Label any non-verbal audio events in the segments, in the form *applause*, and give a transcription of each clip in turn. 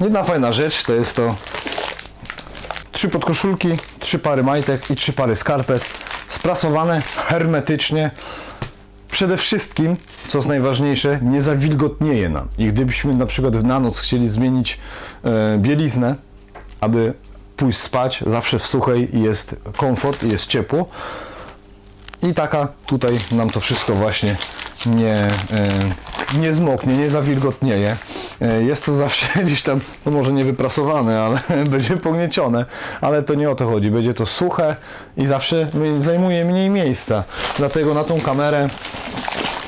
jedna fajna rzecz to jest to trzy podkoszulki, trzy pary majtek i trzy pary skarpet sprasowane hermetycznie. Przede wszystkim, co jest najważniejsze, nie zawilgotnieje nam. I gdybyśmy na przykład na noc chcieli zmienić e, bieliznę, aby pójść spać, zawsze w suchej jest komfort i jest ciepło. I taka tutaj nam to wszystko właśnie nie, e, nie zmoknie, nie zawilgotnieje. E, Jest to zawsze *laughs* gdzieś tam, no może nie wyprasowane, ale *laughs* będzie pogniecione, ale to nie o to chodzi. Będzie to suche i zawsze zajmuje mniej miejsca. Dlatego na tą kamerę,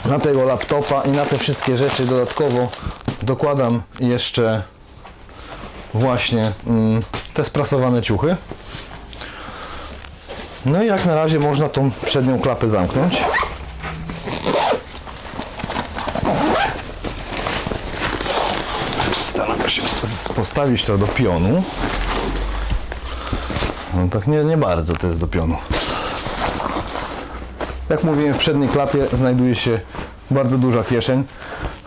na tego laptopa i na te wszystkie rzeczy dodatkowo dokładam jeszcze właśnie mm, te sprasowane ciuchy. No i jak na razie można tą przednią klapę zamknąć. Postawić to do pionu. No tak nie, nie bardzo to jest do pionu. Jak mówiłem, w przedniej klapie znajduje się bardzo duża kieszeń,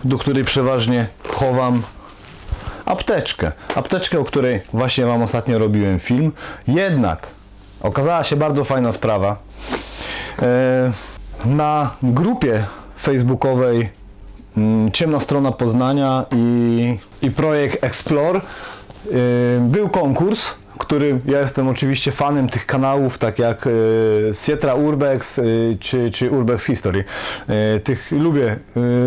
do której przeważnie chowam apteczkę. Apteczkę, o której właśnie Wam ostatnio robiłem film. Jednak okazała się bardzo fajna sprawa. E, Na grupie facebookowej mm, Ciemna Strona Poznania i, i projekt Explore e, był konkurs, który ja jestem oczywiście fanem tych kanałów, tak jak e, Sietra Urbex e, czy, czy Urbex History. Tych lubię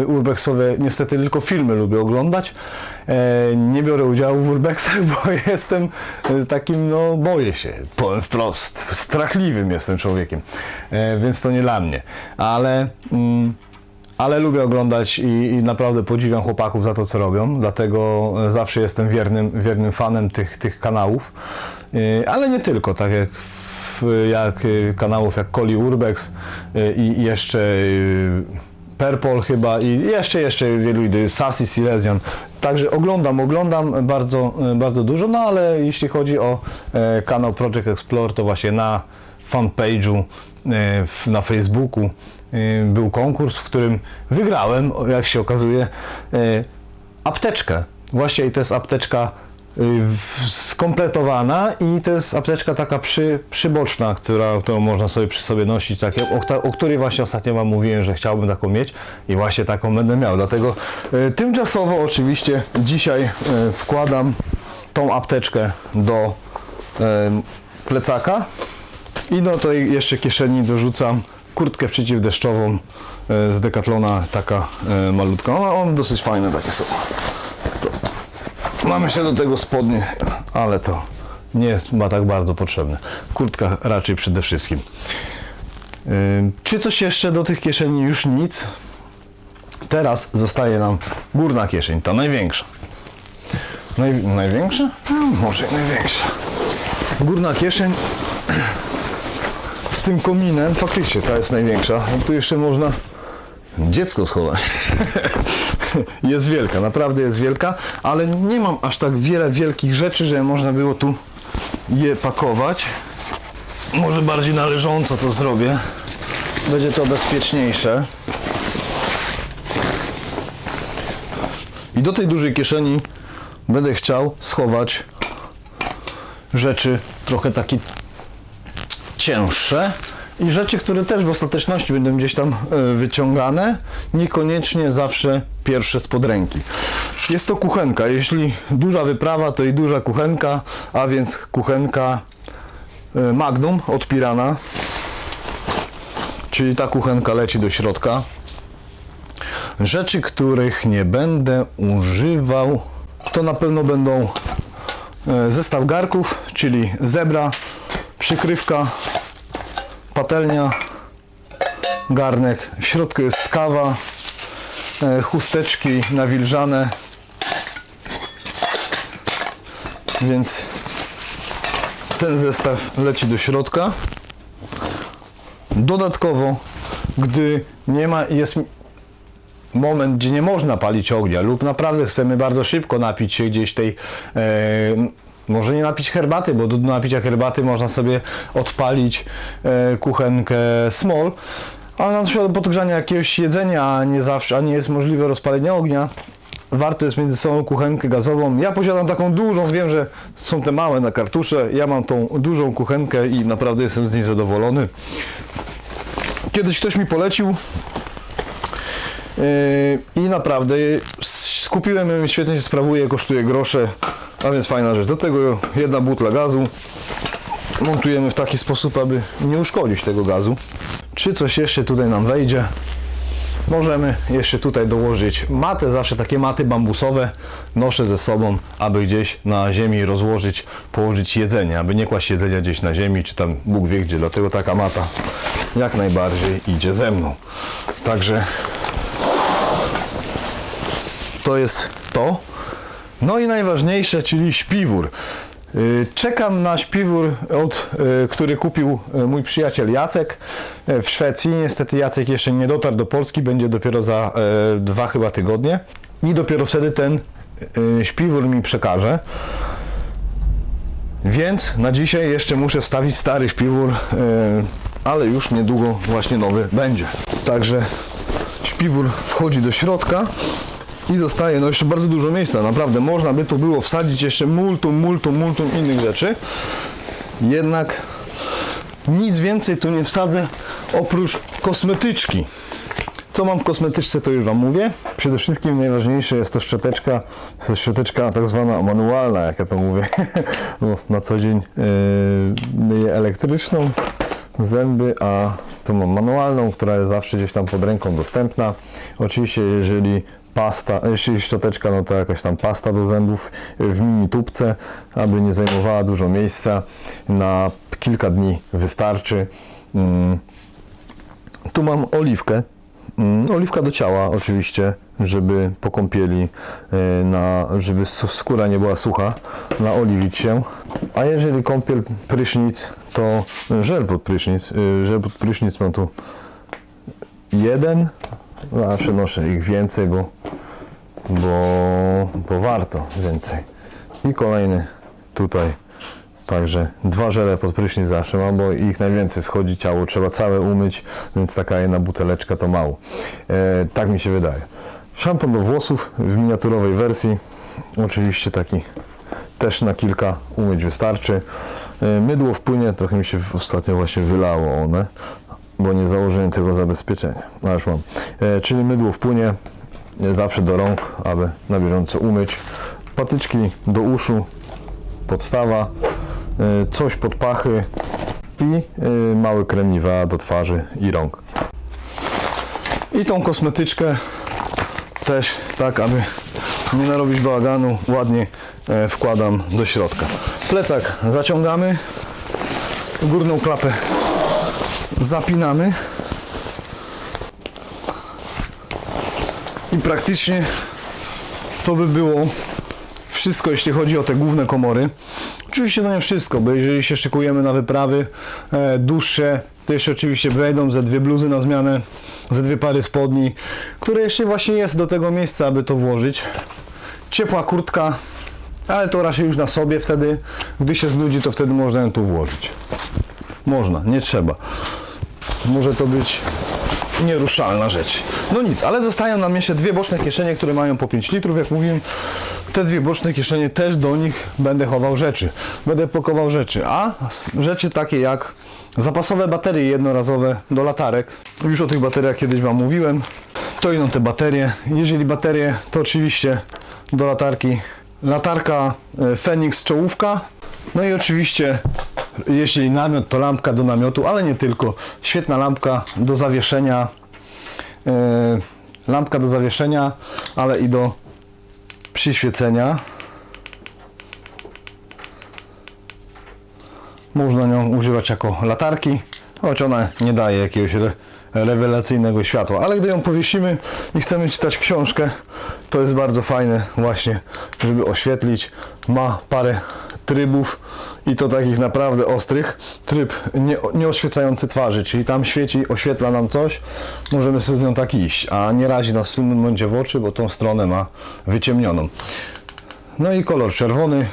urbexowe, niestety tylko filmy lubię oglądać. Nie biorę udziału w urbexach, *laughs* bo jestem takim, no boję się, powiem wprost, strachliwym jestem człowiekiem, więc to nie dla mnie. Ale mm, ale lubię oglądać i, i naprawdę podziwiam chłopaków za to, co robią, dlatego e, zawsze jestem wiernym, wiernym fanem tych, tych kanałów, E, ale nie tylko, tak jak, jak e, kanałów jak Coli Urbex i jeszcze Perpol chyba i jeszcze, jeszcze wielu innych, Sassy Silesian. Także oglądam, oglądam bardzo, bardzo dużo, no ale jeśli chodzi o kanał Project Explore, to właśnie na fanpage'u na Facebooku był konkurs, w którym wygrałem, jak się okazuje, e, apteczkę. Właśnie to jest apteczka w- skompletowana i to jest apteczka taka przy, przyboczna, która, którą można sobie przy sobie nosić, takie, o, o której właśnie ostatnio Wam mówiłem, że chciałbym taką mieć i właśnie taką będę miał. Dlatego e, tymczasowo oczywiście dzisiaj e, wkładam tą apteczkę do e, plecaka i do tej jeszcze kieszeni dorzucam kurtkę przeciwdeszczową e, z Decathlona, taka e, malutka. One, one dosyć fajne takie są. To. Mam jeszcze do tego spodnie, ale to nie jest chyba tak bardzo potrzebne. Kurtka raczej przede wszystkim. E, Czy coś jeszcze do tych kieszeni? Już nic. Teraz zostaje nam górna kieszeń, ta największa. Naj, największa? No, może największa. Górna kieszeń tym kominem, faktycznie ta jest największa. No tu jeszcze można dziecko schować. *laughs* jest wielka, naprawdę jest wielka, ale nie mam aż tak wiele wielkich rzeczy, że można było tu je pakować. Może bardziej należąco to zrobię. Będzie to bezpieczniejsze. I do tej dużej kieszeni będę chciał schować rzeczy trochę takie cięższe i rzeczy, które też w ostateczności będą gdzieś tam e, wyciągane, niekoniecznie zawsze pierwsze spod ręki. Jest to kuchenka. Jeśli duża wyprawa, to i duża kuchenka, a więc kuchenka e, Magnum od Pirana. Czyli ta kuchenka leci do środka. Rzeczy, których nie będę używał, to na pewno będą e, zestaw garków, czyli zebra, przykrywka, patelnia, garnek. W środku jest kawa, e, chusteczki nawilżane. Więc ten zestaw leci do środka. Dodatkowo, gdy nie ma, jest moment, gdzie nie można palić ognia lub naprawdę chcemy bardzo szybko napić się gdzieś tej, e, może nie napić herbaty, bo do napicia herbaty można sobie odpalić e, kuchenkę small, ale na przykład do podgrzania jakiegoś jedzenia, nie zawsze, a nie jest możliwe rozpalenie ognia, warto jest między sobą kuchenkę gazową. Ja posiadam taką dużą, wiem, że są te małe na kartusze. Ja mam tą dużą kuchenkę i naprawdę jestem z niej zadowolony. Kiedyś ktoś mi polecił yy, i naprawdę skupiłem ją, świetnie się sprawuje, kosztuje grosze, a więc fajna rzecz. Do tego jedna butla gazu. Montujemy w taki sposób, aby nie uszkodzić tego gazu. Czy coś jeszcze tutaj nam wejdzie? Możemy jeszcze tutaj dołożyć matę, zawsze takie maty bambusowe noszę ze sobą, aby gdzieś na ziemi rozłożyć, położyć jedzenie, aby nie kłaść jedzenia gdzieś na ziemi, czy tam Bóg wie gdzie, dlatego taka mata jak najbardziej idzie ze mną. Także to jest to. No i najważniejsze, czyli śpiwór. Y, Czekam na śpiwór, od, y, który kupił y, mój przyjaciel Jacek w Szwecji. Niestety Jacek jeszcze nie dotarł do Polski, będzie dopiero za dwa chyba tygodnie. I dopiero wtedy ten śpiwór mi przekaże. Więc na dzisiaj jeszcze muszę wstawić stary śpiwór, ale już niedługo właśnie nowy będzie. Także śpiwór wchodzi do środka i zostaje no jeszcze bardzo dużo miejsca, naprawdę można by tu było wsadzić jeszcze multum, multum, multum innych rzeczy. Jednak nic więcej tu nie wsadzę oprócz kosmetyczki. Co mam w kosmetyczce, to już Wam mówię. Przede wszystkim najważniejsze jest to szczoteczka, jest to szczoteczka tak zwana manualna, jak ja to mówię, *laughs* bo na co dzień yy, myję elektryczną zęby, a tu mam manualną, która jest zawsze gdzieś tam pod ręką dostępna. Oczywiście, jeżeli pasta, jeśli szczoteczka, no to jakaś tam pasta do zębów w mini tubce, aby nie zajmowała dużo miejsca. Na kilka dni wystarczy. Mm. Tu mam oliwkę. Mm, Oliwka do ciała oczywiście, żeby po kąpieli, e, na, żeby skóra nie była sucha, naoliwić się. A jeżeli kąpiel, prysznic, to żel pod prysznic. E, Żel pod prysznic mam tu jeden. Zawsze noszę ich więcej, bo, bo, bo warto więcej. I kolejny tutaj. Także dwa żele pod prysznic zawsze mam, bo ich najwięcej schodzi ciało, trzeba całe umyć, więc taka jedna buteleczka to mało. E, tak mi się wydaje. Szampon do włosów w miniaturowej wersji. Oczywiście taki też na kilka umyć wystarczy. E, Mydło wpłynie, trochę mi się ostatnio właśnie wylało one, bo nie założyłem tego zabezpieczenia. A już mam. E, czyli mydło wpłynie e, zawsze do rąk, aby na bieżąco umyć. Patyczki do uszu, podstawa, coś pod pachy i mały krem do twarzy i rąk. I tą kosmetyczkę też tak, aby nie narobić bałaganu, ładnie e, wkładam do środka. Plecak zaciągamy, górną klapę zapinamy i praktycznie to by było wszystko, jeśli chodzi o te główne komory. Oczywiście to nie wszystko, bo jeżeli się szykujemy na wyprawy e, dłuższe, to jeszcze oczywiście wejdą ze dwie bluzy na zmianę, ze dwie pary spodni, które jeszcze właśnie jest do tego miejsca, aby to włożyć. Ciepła kurtka, ale to raczej już na sobie wtedy, gdy się znudzi, to wtedy można ją tu włożyć. Można, nie trzeba. Może to być nieruszalna rzecz. No nic, ale zostają nam jeszcze dwie boczne kieszenie, które mają po 5 litrów, jak mówiłem. Te dwie boczne kieszenie też do nich będę chował rzeczy. Będę pakował rzeczy, a rzeczy takie jak zapasowe baterie jednorazowe do latarek. Już o tych bateriach kiedyś Wam mówiłem. To idą te baterie. Jeżeli baterie, to oczywiście do latarki latarka e, Fenix czołówka. No i oczywiście jeśli namiot, to lampka do namiotu, ale nie tylko. Świetna lampka do zawieszenia. e, lampka do zawieszenia, ale i do przyświecenia. Można nią używać jako latarki, choć ona nie daje jakiegoś rewelacyjnego światła. Ale gdy ją powiesimy i chcemy czytać książkę, to jest bardzo fajne właśnie, żeby oświetlić. Ma parę trybów i to takich naprawdę ostrych. Tryb nie, oświecający twarzy, czyli tam świeci, oświetla nam coś, możemy sobie z nią tak iść, a nie razi nas w tym momencie w oczy, bo tą stronę ma wyciemnioną. No i kolor czerwony,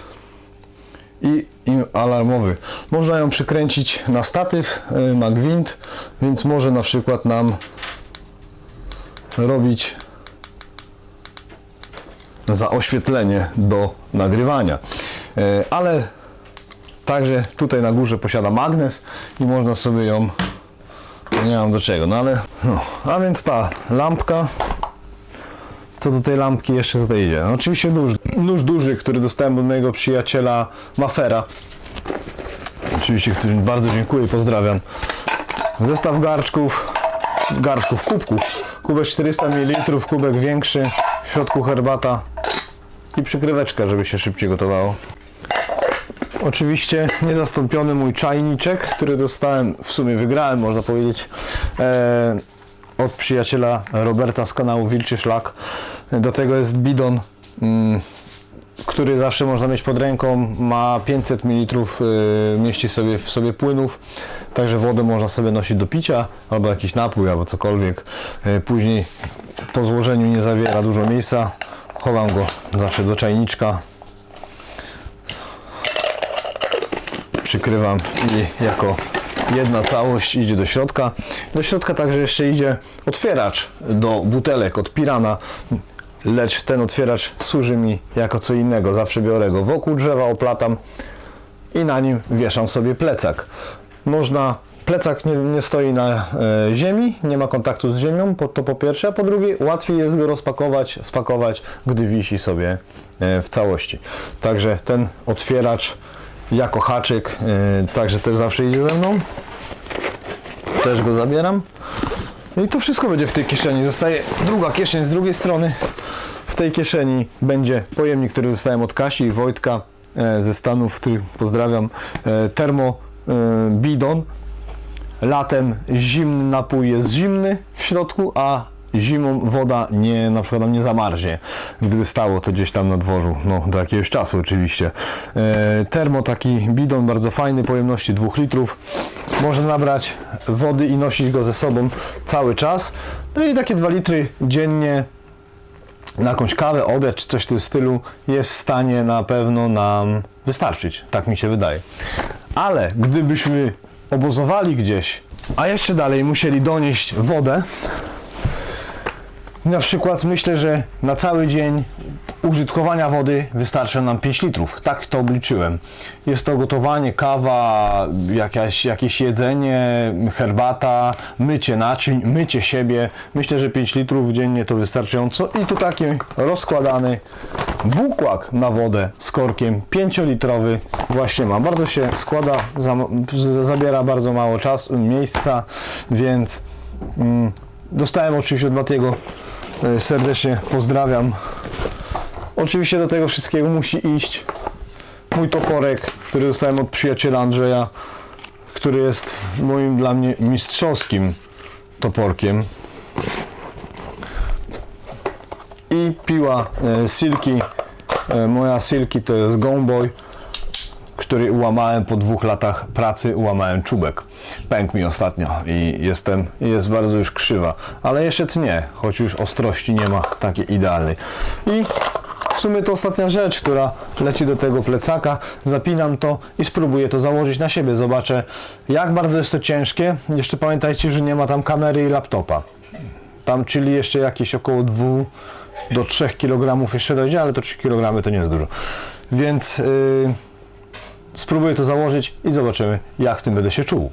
i, i alarmowy. Można ją przykręcić na statyw, y, ma gwint, więc może na przykład nam robić za oświetlenie do nagrywania. E, Ale także tutaj na górze posiada magnes i można sobie ją nie mam do czego, no ale no, a więc ta lampka co do tej lampki jeszcze tutaj idzie. No, oczywiście nóż, nóż duży, który dostałem od mojego przyjaciela Mafera. Oczywiście, którym bardzo dziękuję i pozdrawiam. Zestaw garczków, garczków, kubków. Kubek 400 ml, kubek większy, w środku herbata i przykryweczka, żeby się szybciej gotowało. Oczywiście niezastąpiony mój czajniczek, który dostałem, w sumie wygrałem, można powiedzieć, e, od przyjaciela Roberta z kanału Wilczy Szlak. Do tego jest bidon, mm, który zawsze można mieć pod ręką. Ma 500 ml, y, mieści sobie w sobie płynów, także wodę można sobie nosić do picia, albo jakiś napój, albo cokolwiek. Y, Później po złożeniu nie zawiera dużo miejsca. Chowam go zawsze do czajniczka. przykrywam i jako jedna całość idzie do środka. Do środka także jeszcze idzie otwieracz do butelek od Pirana, lecz ten otwieracz służy mi jako co innego. Zawsze biorę go wokół drzewa, oplatam i na nim wieszam sobie plecak. Można, plecak nie, nie stoi na e, ziemi, nie ma kontaktu z ziemią, po, to po pierwsze, a po drugie łatwiej jest go rozpakować, spakować, gdy wisi sobie e, w całości. Także ten otwieracz jako haczyk, e, także też zawsze idzie ze mną. Też go zabieram. No i to wszystko będzie w tej kieszeni. Zostaje druga kieszeń z drugiej strony. W tej kieszeni będzie pojemnik, który dostałem od Kasi i Wojtka e, ze Stanów, których pozdrawiam. E, Termo e, bidon. Latem zimny napój jest zimny w środku, a zimą woda nie, na przykład nie zamarznie, gdyby stało to gdzieś tam na dworzu, no do jakiegoś czasu oczywiście. E, termo taki bidon bardzo fajny, pojemności 2 litrów. Można nabrać wody i nosić go ze sobą cały czas. No i takie 2 litry dziennie na jakąś kawę, obiad czy coś w tym stylu jest w stanie na pewno nam wystarczyć. Tak mi się wydaje. Ale gdybyśmy obozowali gdzieś, a jeszcze dalej musieli donieść wodę, na przykład myślę, że na cały dzień użytkowania wody wystarczy nam 5 litrów. Tak to obliczyłem. Jest to gotowanie, kawa, jakaś, jakieś jedzenie, herbata, mycie naczyń, mycie siebie. Myślę, że 5 litrów dziennie to wystarczająco. I tu taki rozkładany bukłak na wodę z korkiem 5-litrowy właśnie mam. Bardzo się składa, zabiera bardzo mało czasu, miejsca, więc mm, dostałem oczywiście od Matiego serdecznie pozdrawiam. Oczywiście do tego wszystkiego musi iść mój toporek, który dostałem od przyjaciela Andrzeja, który jest moim dla mnie mistrzowskim toporkiem. I piła e, Silki. E, moja Silki to jest Gomboy, który ułamałem po dwóch latach pracy, ułamałem czubek. Pękł mi ostatnio i jestem, jest bardzo już krzywa, ale jeszcze tnie, choć już ostrości nie ma takiej idealnej. I w sumie to ostatnia rzecz, która leci do tego plecaka. Zapinam to i spróbuję to założyć na siebie. Zobaczę, jak bardzo jest to ciężkie. Jeszcze pamiętajcie, że nie ma tam kamery i laptopa. Tam, czyli jeszcze jakieś około 2 do 3 kg jeszcze dojdzie, ale to 3 kg to nie jest dużo. Więc yy, spróbuję to założyć i zobaczymy, jak z tym będę się czuł.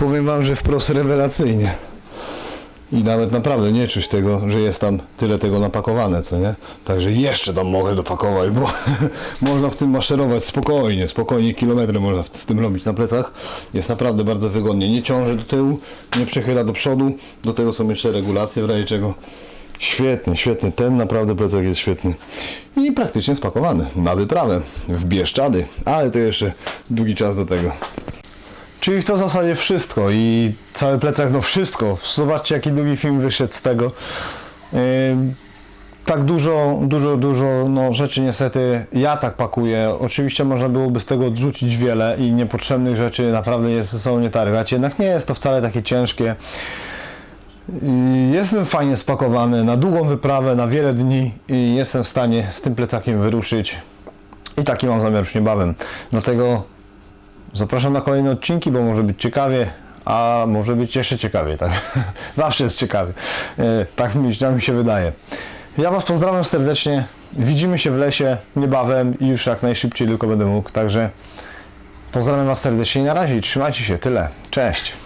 Powiem Wam, że wprost rewelacyjnie. I nawet naprawdę nie czuć tego, że jest tam tyle tego napakowane, co nie? Także jeszcze tam mogę dopakować, bo *laughs* można w tym maszerować spokojnie, spokojnie kilometry można z tym robić na plecach. Jest naprawdę bardzo wygodnie. Nie ciąży do tyłu, nie przechyla do przodu. Do tego są jeszcze regulacje, w razie czego Świetny, świetny. Ten naprawdę plecak jest świetny. I praktycznie spakowany na wyprawę w Bieszczady, ale to jeszcze długi czas do tego. Czyli w to w zasadzie wszystko i cały plecak, no wszystko. Zobaczcie jaki długi film wyszedł z tego. Yy, tak dużo, dużo, dużo no, rzeczy niestety ja tak pakuję. Oczywiście można byłoby z tego odrzucić wiele i niepotrzebnych rzeczy naprawdę jest sobą nie targać. Jednak nie jest to wcale takie ciężkie. Jestem fajnie spakowany na długą wyprawę, na wiele dni i jestem w stanie z tym plecakiem wyruszyć. I taki mam zamiar już niebawem. Dlatego zapraszam na kolejne odcinki, bo może być ciekawie, a może być jeszcze ciekawie. Tak? *laughs* Zawsze jest ciekawie. E, Tak mi, tak mi się wydaje. Ja Was pozdrawiam serdecznie. Widzimy się w lesie niebawem i już jak najszybciej tylko będę mógł. Także pozdrawiam Was serdecznie i na razie. Trzymajcie się. Tyle. Cześć.